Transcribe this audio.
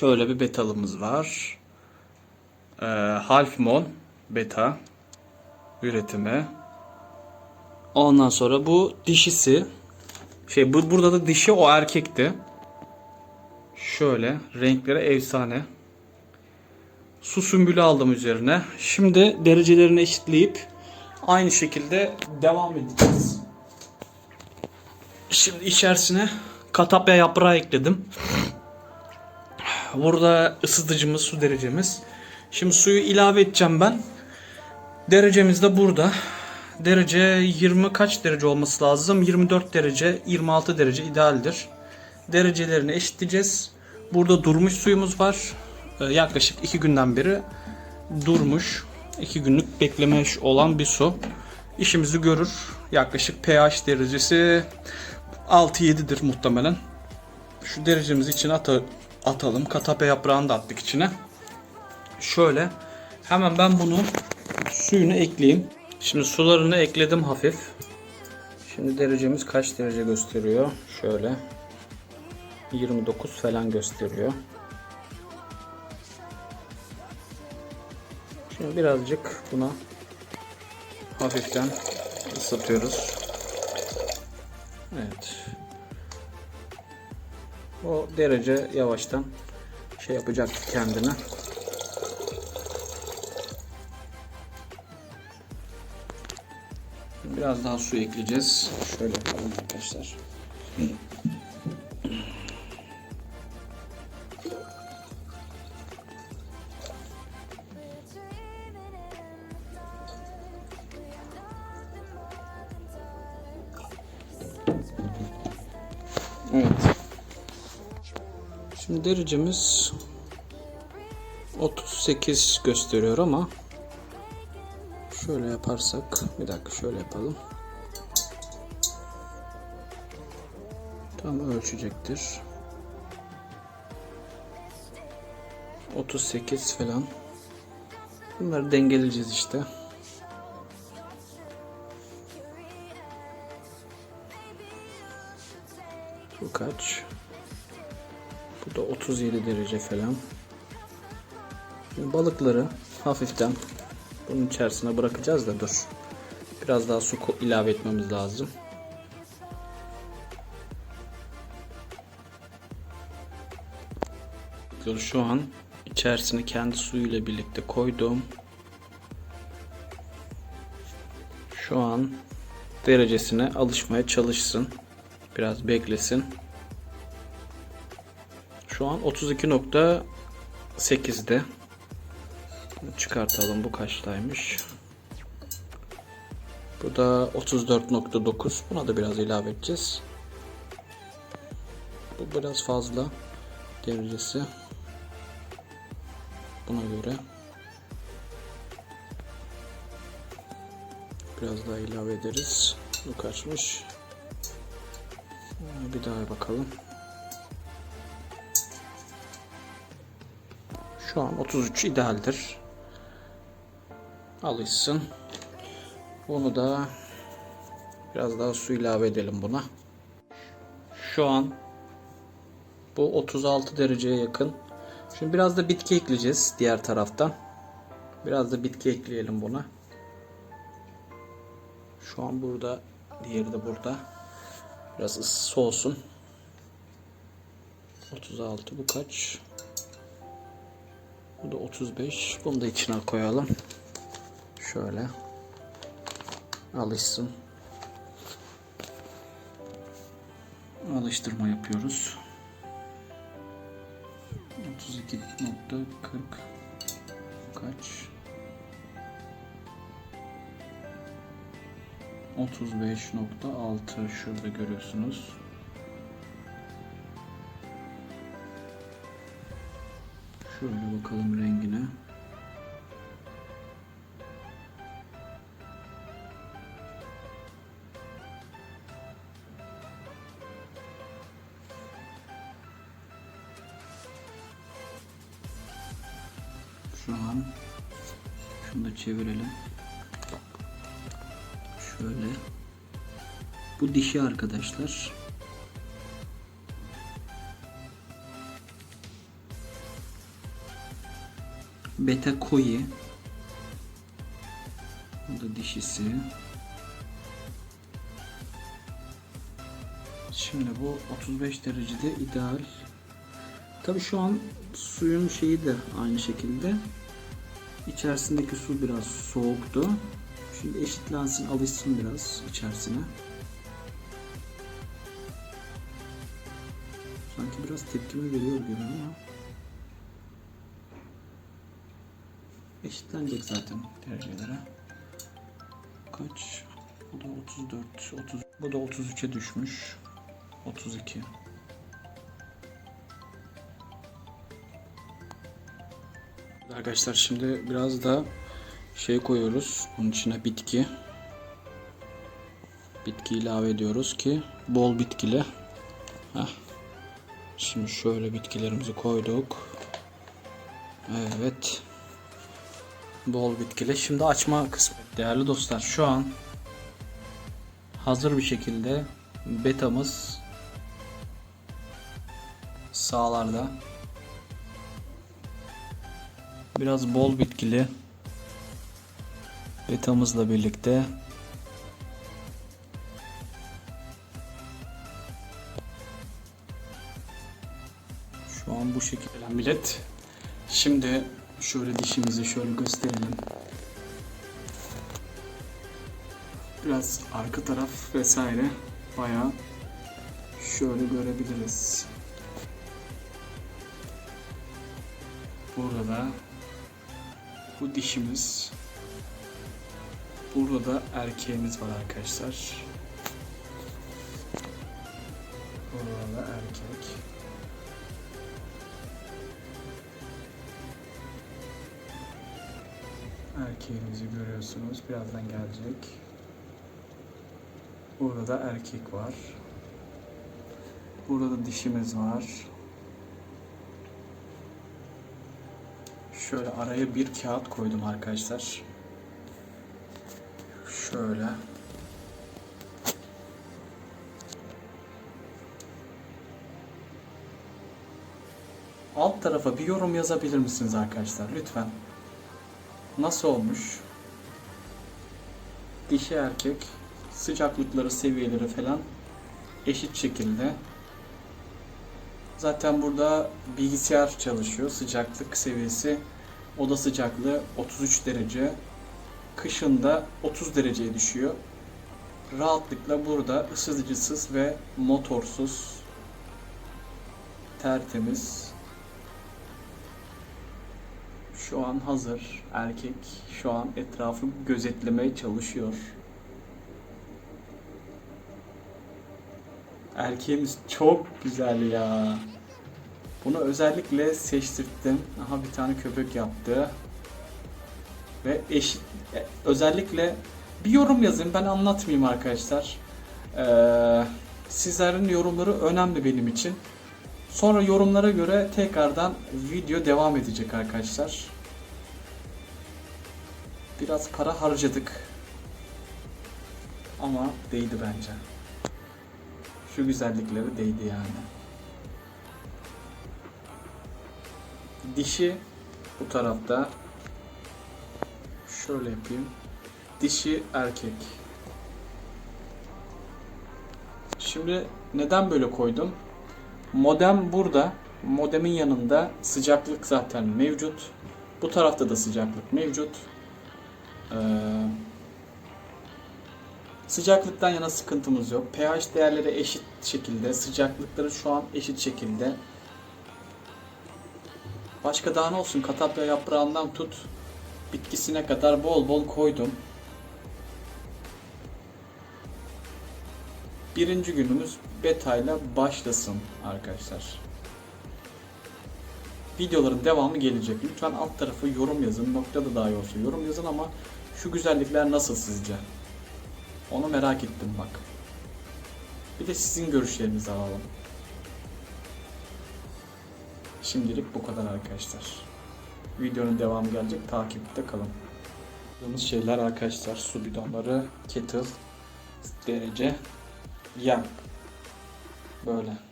Şöyle bir betalımız var. Ee, Halfmon beta üretimi. Ondan sonra bu dişisi. Şey bu burada da dişi o erkekti. Şöyle renkleri efsane. Su sümbülü aldım üzerine. Şimdi derecelerini eşitleyip aynı şekilde devam edeceğiz. Şimdi içerisine katapya yaprağı ekledim. Burada ısıtıcımız, su derecemiz. Şimdi suyu ilave edeceğim ben. Derecemiz de burada. Derece 20 kaç derece olması lazım? 24 derece, 26 derece idealdir. Derecelerini eşitleyeceğiz. Burada durmuş suyumuz var. Ee, yaklaşık 2 günden beri durmuş. 2 günlük beklemiş olan bir su. İşimizi görür. Yaklaşık pH derecesi 6-7'dir muhtemelen. Şu derecemizi içine ata- atalım. Katape yaprağını da attık içine. Şöyle. Hemen ben bunu suyunu ekleyeyim. Şimdi sularını ekledim hafif. Şimdi derecemiz kaç derece gösteriyor? Şöyle. 29 falan gösteriyor. Şimdi birazcık buna hafiften ısıtıyoruz. Evet. O derece yavaştan şey yapacak kendine. Biraz daha su ekleyeceğiz. Şöyle yapalım arkadaşlar. Evet. Şimdi derecemiz 38 gösteriyor ama şöyle yaparsak bir dakika şöyle yapalım. Tam ölçecektir. 38 falan. Bunları dengeleyeceğiz işte. Bu kaç? Bu da 37 derece falan. Şimdi balıkları hafiften bunun içerisine bırakacağız da dur. Biraz daha su ilave etmemiz lazım. Balıkları Şu an içerisine kendi suyuyla birlikte koydum. Şu an derecesine alışmaya çalışsın. Biraz beklesin. Şu an 32.8'de. Çıkartalım bu kaçtaymış. Bu da 34.9. Buna da biraz ilave edeceğiz. Bu biraz fazla derecesi. Buna göre biraz daha ilave ederiz. Bu kaçmış? Bir daha bakalım. Şu an 33 idealdir. Alışsın. Bunu da biraz daha su ilave edelim buna. Şu an bu 36 dereceye yakın. Şimdi biraz da bitki ekleyeceğiz diğer taraftan. Biraz da bitki ekleyelim buna. Şu an burada, diğeri de burada. Biraz ısı olsun. 36 bu kaç? Bu da 35. Bunu da içine koyalım. Şöyle. Alışsın. Alıştırma yapıyoruz. 32.40 kaç? 35.6 şurada görüyorsunuz. Şöyle bakalım rengine. Şu an şunu da çevirelim. Şöyle. Bu dişi arkadaşlar. Beta koi. Bu da dişisi. Şimdi bu 35 derecede ideal. Tabi şu an suyun şeyi de aynı şekilde. İçerisindeki su biraz soğuktu. Şimdi eşitlensin, alışsın biraz içerisine. Sanki biraz tepkime veriyor gibi ama. Eşitlenecek zaten derecelere. Kaç? Bu da 34, 30. Bu da 33'e düşmüş. 32. Arkadaşlar şimdi biraz da şey koyuyoruz. Bunun içine bitki. Bitki ilave ediyoruz ki bol bitkili. Heh. Şimdi şöyle bitkilerimizi koyduk. Evet. Bol bitkili. Şimdi açma kısmı. Değerli dostlar şu an hazır bir şekilde betamız sağlarda biraz bol bitkili betamızla birlikte şu an bu şekilde millet şimdi şöyle dişimizi şöyle gösterelim biraz arka taraf vesaire bayağı şöyle görebiliriz. Burada da bu dişimiz. Burada da erkeğimiz var arkadaşlar. Burada da erkek. Erkeğimizi görüyorsunuz. Birazdan gelecek. Burada da erkek var. Burada da dişimiz var. Şöyle araya bir kağıt koydum arkadaşlar. Şöyle. Alt tarafa bir yorum yazabilir misiniz arkadaşlar lütfen? Nasıl olmuş? Dişi erkek sıcaklıkları, seviyeleri falan eşit şekilde. Zaten burada bilgisayar çalışıyor. Sıcaklık seviyesi oda sıcaklığı 33 derece. Kışında 30 dereceye düşüyor. Rahatlıkla burada ısıtıcısız ve motorsuz tertemiz şu an hazır erkek şu an etrafı gözetlemeye çalışıyor. Erkeğimiz çok güzel ya. Bunu özellikle seçtirttim. Aha bir tane köpek yaptı. Ve eşit e, özellikle bir yorum yazın. Ben anlatmayayım arkadaşlar. Ee, sizlerin yorumları önemli benim için. Sonra yorumlara göre tekrardan video devam edecek arkadaşlar. Biraz para harcadık. Ama değdi bence. Şu güzellikleri değdi yani. Dişi bu tarafta. Şöyle yapayım. Dişi erkek. Şimdi neden böyle koydum? Modem burada. Modemin yanında sıcaklık zaten mevcut. Bu tarafta da sıcaklık mevcut. Ee, sıcaklıktan yana sıkıntımız yok. pH değerleri eşit şekilde. Sıcaklıkları şu an eşit şekilde. Başka daha ne olsun? Katapya yaprağından tut bitkisine kadar bol bol koydum. Birinci günümüz beta ile başlasın arkadaşlar. Videoların devamı gelecek. Lütfen alt tarafı yorum yazın. Noktada dahi olsa yorum yazın ama şu güzellikler nasıl sizce? Onu merak ettim bak. Bir de sizin görüşlerinizi alalım. Şimdilik bu kadar arkadaşlar. Videonun devamı gelecek. Takipte kalın. Yaptığımız şeyler arkadaşlar su bidonları, kettle, derece, yağ. Böyle.